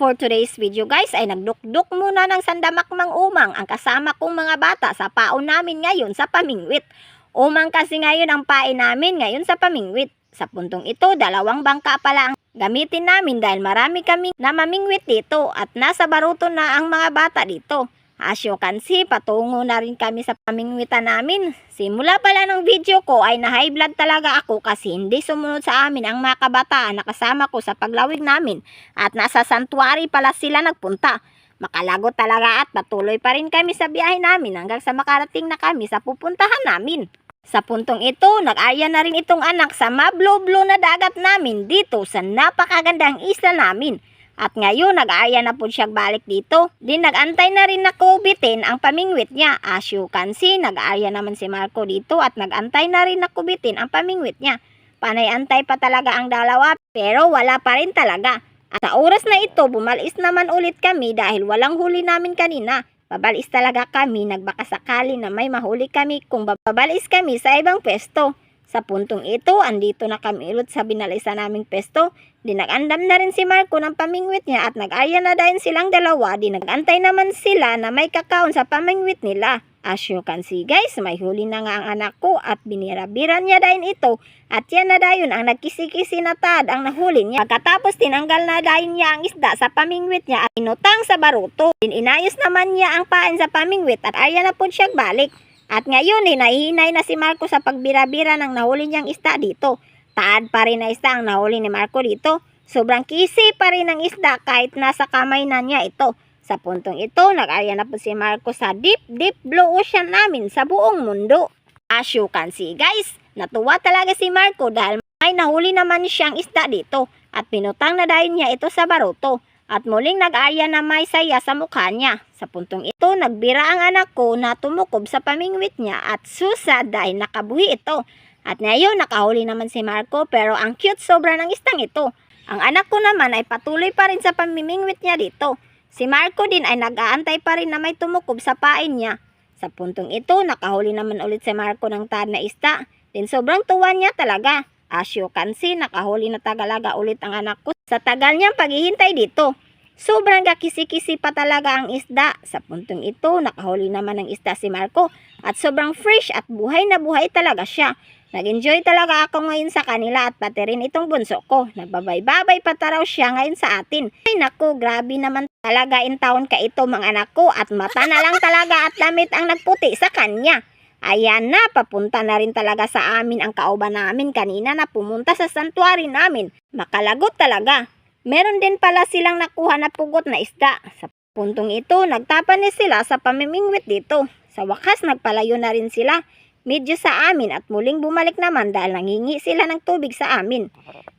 For today's video guys ay nagdukduk muna ng sandamakmang umang ang kasama kong mga bata sa paon namin ngayon sa pamingwit. Umang kasi ngayon ang pain namin ngayon sa pamingwit. Sa puntong ito, dalawang bangka pala ang gamitin namin dahil marami kami na mamingwit dito at nasa baruto na ang mga bata dito. As you can see, patungo na rin kami sa pamingwitan namin. Simula pala ng video ko ay na high blood talaga ako kasi hindi sumunod sa amin ang mga kabataan na kasama ko sa paglawig namin at nasa santuary pala sila nagpunta. Makalagot talaga at patuloy pa rin kami sa biyahe namin hanggang sa makarating na kami sa pupuntahan namin. Sa puntong ito, nag-aya na rin itong anak sa mablo-blo na dagat namin dito sa napakagandang isla namin. At ngayon, nag-aya na po siya balik dito. Di nag-antay na rin na kubitin ang pamingwit niya. As you can see, nag-aya naman si Marco dito at nag-antay na rin na kubitin ang pamingwit niya. Panay-antay pa talaga ang dalawa pero wala pa rin talaga. At sa oras na ito, bumalis naman ulit kami dahil walang huli namin kanina. Babalis talaga kami, nagbaka sakali na may mahuli kami kung babalis kami sa ibang pesto. Sa puntong ito, andito na kami ulit sa binalisa naming pesto. Di nag-andam na rin si Marco ng pamingwit niya at nag-aya na dahil silang dalawa. Di nag-antay naman sila na may kakaon sa pamingwit nila. As you can see guys, may huli na nga ang anak ko at binirabiran niya dahil ito. At yan na dayon ang nagkisi-kisi na tad ang nahuli niya. Pagkatapos tinanggal na dahil niya ang isda sa pamingwit niya at inutang sa baruto. Inayos naman niya ang pain sa pamingwit at aya na po siya balik. At ngayon eh, nahihinay na si Marco sa pagbira-bira ng nahuli niyang isda dito. Taad pa rin na isda ang nahuli ni Marco dito. Sobrang kisi pa rin ang isda kahit nasa kamay na niya ito. Sa puntong ito, nag-aya na po si Marco sa deep, deep blue ocean namin sa buong mundo. As you can see guys, natuwa talaga si Marco dahil may nahuli naman siyang isda dito at pinutang na dahil niya ito sa baruto. At muling nag-aya na may saya sa mukha niya. Sa puntong ito, nagbira ang anak ko na tumukob sa pamingwit niya at susad dahil nakabuhi ito. At ngayon, nakahuli naman si Marco pero ang cute sobra ng istang ito. Ang anak ko naman ay patuloy pa rin sa pamimingwit niya dito. Si Marco din ay nag-aantay pa rin na may tumukob sa pain niya. Sa puntong ito, nakahuli naman ulit si Marco ng tad na ista. Din sobrang tuwa niya talaga. As you can see, nakahuli na tagalaga ulit ang anak ko sa tagal niyang paghihintay dito. Sobrang kakisi-kisi pa talaga ang isda. Sa puntong ito, nakahuli naman ng isda si Marco at sobrang fresh at buhay na buhay talaga siya. Nag-enjoy talaga ako ngayon sa kanila at pati rin itong bunso ko. Nagbabay-babay pa taraw siya ngayon sa atin. Ay naku, grabe naman talaga in taon ka ito mga anak ko at mata na lang talaga at damit ang nagputi sa kanya. Ayan na, papunta na rin talaga sa amin ang kauban namin kanina na pumunta sa santuary namin. Makalagot talaga. Meron din pala silang nakuha na pugot na isda. Sa puntong ito, nagtapanis sila sa pamimingwit dito. Sa wakas, nagpalayo na rin sila. Medyo sa amin at muling bumalik naman dahil nangingi sila ng tubig sa amin.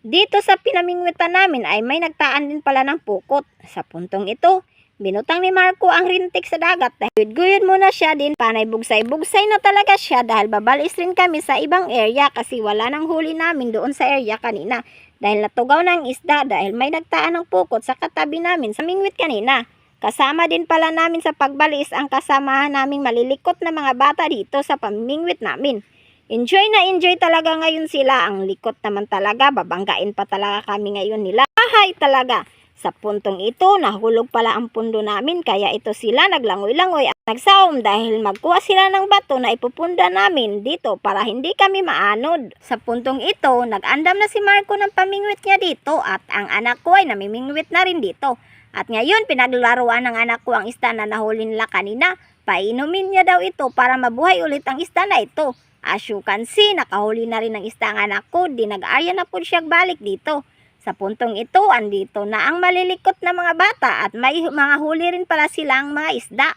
Dito sa pinamingwitan namin ay may nagtaan din pala ng pukot. Sa puntong ito, binutang ni Marco ang rintik sa dagat dahil guyod muna siya din panay bugsay-bugsay na talaga siya dahil babalis rin kami sa ibang area kasi wala nang huli namin doon sa area kanina dahil natugaw ng isda dahil may nagtaan ng pukot sa katabi namin sa mingwit kanina. Kasama din pala namin sa pagbalis ang kasamahan naming malilikot na mga bata dito sa pamingwit namin. Enjoy na enjoy talaga ngayon sila. Ang likot naman talaga. Babanggain pa talaga kami ngayon nila. Bahay talaga. Sa puntong ito, nahulog pala ang pundo namin kaya ito sila naglangoy-langoy at nagsaom dahil magkuha sila ng bato na ipupunda namin dito para hindi kami maanod. Sa puntong ito, nag-andam na si Marco ng pamingwit niya dito at ang anak ko ay namimingwit na rin dito. At ngayon, pinaglaruan ng anak ko ang isda na nahuli nila kanina. Painumin niya daw ito para mabuhay ulit ang isda na ito. As you can see, nakahuli na rin ang isda ang anak ko. Di nag-aya na po siya balik dito. Sa puntong ito, andito na ang malilikot na mga bata at may mga huli rin pala silang mga isda.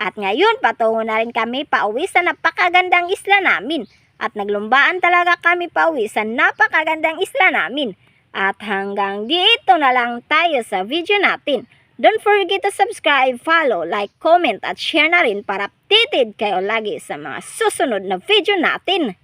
At ngayon, patungo na rin kami pauwi sa napakagandang isla namin. At naglumbaan talaga kami pauwi sa napakagandang isla namin. At hanggang dito na lang tayo sa video natin. Don't forget to subscribe, follow, like, comment at share na rin para updated kayo lagi sa mga susunod na video natin.